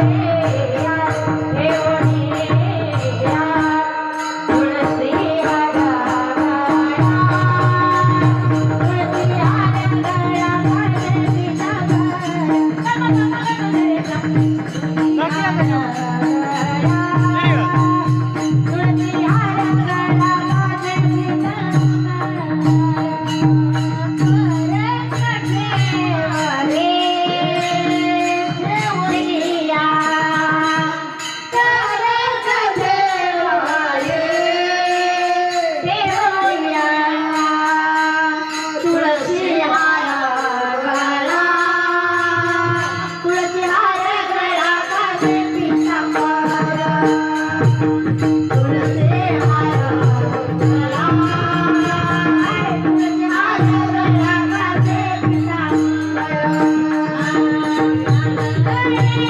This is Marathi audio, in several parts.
Thank you.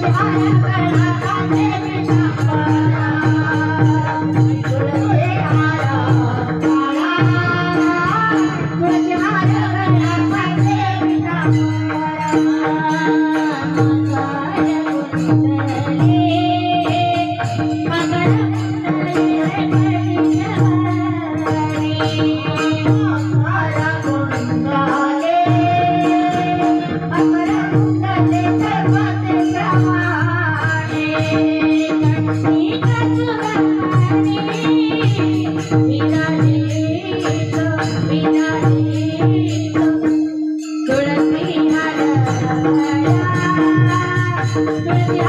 I'm Gaya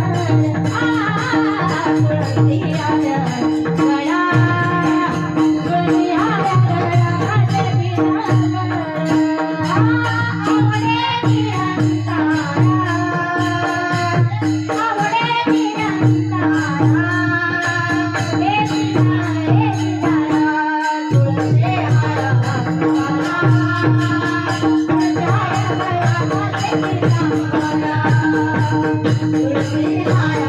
Hare